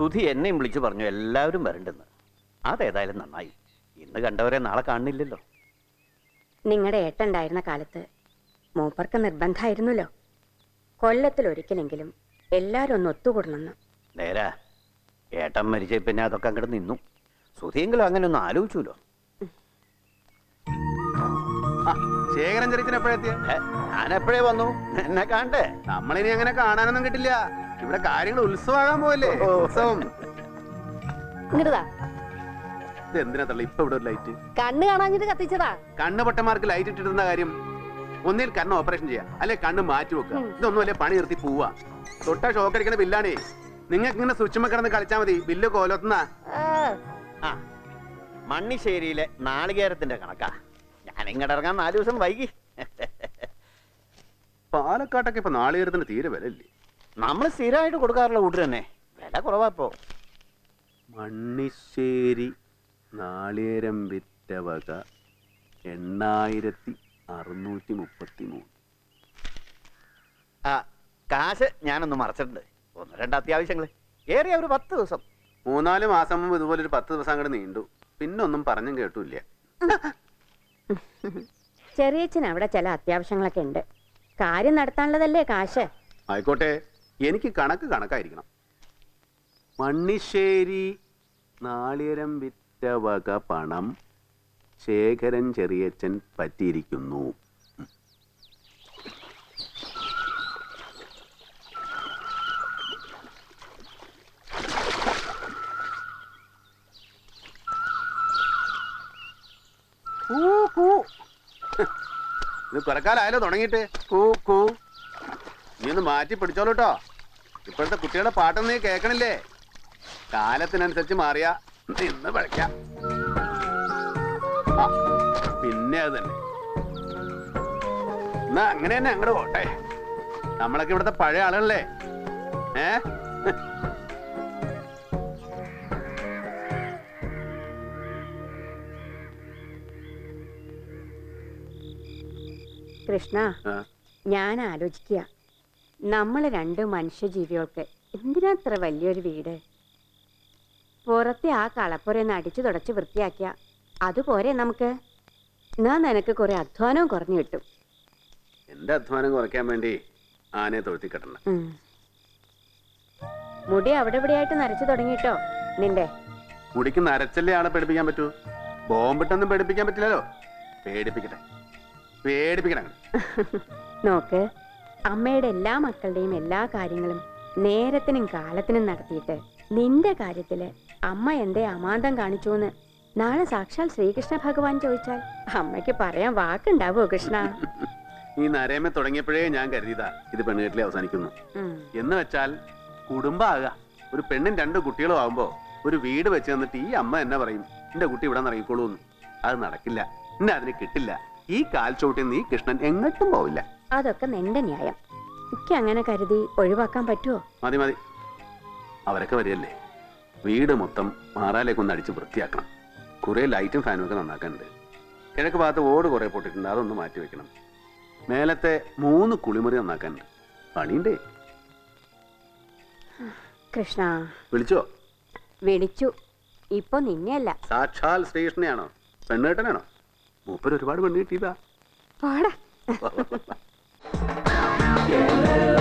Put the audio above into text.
സുധി എന്നെയും വിളിച്ചു പറഞ്ഞു എല്ലാവരും വരണ്ടെന്ന്. അതേതായാലും നന്നായി. ഇന്ന് കണ്ടവരെ നാളെ കാണുന്നില്ലല്ലോ. നിങ്ങളുടെ ഏട്ടുണ്ടായിരുന്ന കാലത്ത് മൂപ്പർക്ക് നിർബന്ധമായിരുന്നല്ലോ. കൊല്ലത്തിൽ ഒരിക്കലെങ്കിലും എല്ലാവരും ഒന്ന് ഒത്തുകൂടണമെന്ന് നേരാ. ഏട്ടൻ മരിച്ച പിന്നെ അതൊക്കെ അങ്ങോട്ട് നിന്നു. സുധിയെങ്കിലും അങ്ങനെ ഒന്ന് ആലോചിച്ചുല്ലോ ആ, ശേഖരൻ ചെറിയച്ചൻ എപ്പോഴെത്തിയ ഞാൻ എപ്പോഴേ വന്നു? എന്നെ കാണണ്ടേ? നമ്മളിനി അങ്ങനെ കാണാനൊന്നും കിട്ടില്ല. ഇവിടെ കാര്യങ്ങൾ ഉത്സവമാകാൻ പോവല്ലേ. ഉത്സവം. ഇത് എന്തിനാ തള്ളി ഇപ്പൊ ഇവിടെ ഒരു ലൈറ്റ് കണ്ണ് കാണാഞ്ഞിട്ട് കത്തിച്ചതാ. കണ്ണ് പൊട്ടന്മാർക്ക് ലൈറ്റ് ഇട്ടിരുന്ന കാര്യം ഒന്നിൽ കണ്ണ് ഓപ്പറേഷൻ ചെയ്യാം. അല്ലെ കണ്ണ് മാറ്റി വെക്കുക. ഇതൊന്നും അല്ലെ പണി നിർത്തി പോവാ തൊട്ടാ ഷോക്ക് അടിക്കുന്ന ബില്ലാണേ നിങ്ങൾക്ക് ഇങ്ങനെ സ്വിച്ചുമ്മ കിടന്ന് കളിച്ചാ മതി. ബില്ല് കോലത്തുന്ന. ആ. മണ്ണിശ്ശേരിയിലെ നാളികേരത്തിന്റെ കണക്കാ. ഞാൻ ഇങ്ങോട്ട് ഇറങ്ങാൻ നാല് ദിവസം വൈകി. പാലക്കാട്ടൊക്കെ ഇപ്പൊ നാളികേരത്തിന് തീരെ വില ഇല്ലേ നമ്മൾ സ്ഥിരമായിട്ട് കൊടുക്കാറുള്ള കൂട്ട് തന്നെ. വില കുറവാ ഇപ്പോ. മണ്ണിശ്ശേരി നാളികേരം വിറ്റ വക എണ്ണായിരത്തി അറുന്നൂറ്റി മുപ്പത്തി മൂന്ന് ആ കാശ് ഞാനൊന്ന് മറച്ചിട്ടുണ്ട്. ഒന്ന് രണ്ട് അത്യാവശ്യങ്ങൾ. ഏറിയ ഒരു പത്ത് ദിവസം. മൂന്നാൽ മാസം മുമ്പ് ഇതുപോലെ ഒരു പത്ത് ദിവസം അങ്ങോട്ട് നീണ്ടു. പിന്നെ ഒന്നും പറഞ്ഞും കേട്ടില്ല. ചെറിയച്ഛൻ അവിടെ ചില അത്യാവശ്യങ്ങളൊക്കെ ഉണ്ട്. കാര്യം നടത്താനുള്ളതല്ലേ കാശ്? ആയിക്കോട്ടെ. എനിക്ക് കണക്ക് കണക്കായിരിക്കണം. മണ്ണിശ്ശേരി നാളിയരം വിറ്റ വക പണം ശേഖരൻ ചെറിയച്ചൻ പറ്റിയിരിക്കുന്നു. ഇത് കുറക്കാലായാലോ തുടങ്ങിയിട്ട്. കൂ കൂ. നീ ഒന്ന് മാറ്റി പിടിച്ചോളൂ കേട്ടോ ഇപ്പോഴത്തെ കുട്ടികളുടെ പാട്ടൊന്നും നീ കേൾക്കണില്ലേ? കാലത്തിനനുസരിച്ച് മാറിയ നിന്ന് പഴയ്ക്കാം ആ, പിന്നെ അത് തന്നെ. എന്നാ അങ്ങനെ തന്നെ അങ്ങോട്ട് പോട്ടെ. നമ്മളൊക്കെ ഇവിടുത്തെ പഴയ ആളുകളല്ലേ? ഏ? കൃഷ്ണ ഞാൻ ആലോചിക്കുക നമ്മൾ രണ്ട് മനുഷ്യജീവികൾക്ക് എന്തിനാ അത്ര വലിയൊരു വീട്? പുറത്തെ ആ കളപ്പുരയൊന്ന് അടിച്ചു തുടച്ച് വൃത്തിയാക്കിയ അതുപോരെ നമുക്ക്. ഞാൻ നിനക്ക് കുറെ അധ്വാനവും കുറഞ്ഞു കിട്ടും. എന്റെ അധ്വാനം കുറയ്ക്കാൻ വേണ്ടി ആനയെ തൊഴുത്തി കെട്ടണം മുടി അവിടെ ഇവിടെയായിട്ട് നരച്ചു തുടങ്ങിട്ടോ നിന്റെ. മുടിക്ക് നരച്ചല്ലേ ആളെ പേടിപ്പിക്കാൻ പറ്റൂ? ബോംബിട്ടൊന്നും പേടിപ്പിക്കാൻ പറ്റില്ലല്ലോ. പേടിപ്പിക്കട്ടെ. പേടിപ്പിക്കണം നോക്ക് അമ്മയുടെ എല്ലാ മക്കളുടെയും എല്ലാ കാര്യങ്ങളും നേരത്തിനും കാലത്തിനും നടത്തിയിട്ട് നിന്റെ കാര്യത്തിൽ അമ്മ എന്തേ അമാന്തം കാണിച്ചു എന്ന് നാളെ സാക്ഷാൽ ശ്രീകൃഷ്ണ ഭഗവാൻ ചോദിച്ചാൽ അമ്മയ്ക്ക് പറയാൻ വാക്കുണ്ടാവോ കൃഷ്ണ? ഈ നരേമ തുടങ്ങിയപ്പോഴേ ഞാൻ കരുതിയതാ ഇത് പെണ്ണുകെട്ടിലെ അവസാനിക്കുന്നു. എന്ന് വെച്ചാൽ കുടുംബമാകുക ഒരു പെണ്ണും രണ്ട് കുട്ടികളും ആവുമ്പോ ഒരു വീട് വെച്ച് തന്നിട്ട് ഈ അമ്മ എന്നെ പറയും എന്റെ കുട്ടി ഇവിടെ നിന്ന് അത് നടക്കില്ല. എന്നെ അതിന് കിട്ടില്ല. ഈ കാൽ ചോട്ടിൽ നീ കൃഷ്ണൻ എങ്ങോട്ടും പോവില്ല. അതൊക്കെ നിന്റെ ന്യായം. ഒക്കെ അങ്ങനെ കരുതി ഒഴിവാക്കാൻ പറ്റുമോ മതി മതി. അവരൊക്കെ വരികയല്ലേ? വീട് മൊത്തം മാറാലേക്ക് ഒന്ന് അടിച്ച് വൃത്തിയാക്കണം. കുറെ ലൈറ്റും ഫാനും ഒക്കെ നന്നാക്കാനുണ്ട്. കിഴക്ക് ഭാഗത്ത് ഓട് കുറെ പൊട്ടിട്ടുണ്ട് അതൊന്ന് മാറ്റി വെക്കണം. മേലത്തെ മൂന്ന് കുളിമുറി നന്നാക്കാനുണ്ട്. പണിയുണ്ടേ. കൃഷ്ണ. വിളിച്ചോ? വിളിച്ചു. ഇപ്പൊ നിന്നെയല്ല. സാക്ഷാൽ ശ്രീകൃഷ്ണയാണോ പെണ്ണേട്ടനാണോ? മൂപ്പര് ഒരുപാട് പെണ്ണ് കിട്ടിയതാ. പോടാ ആ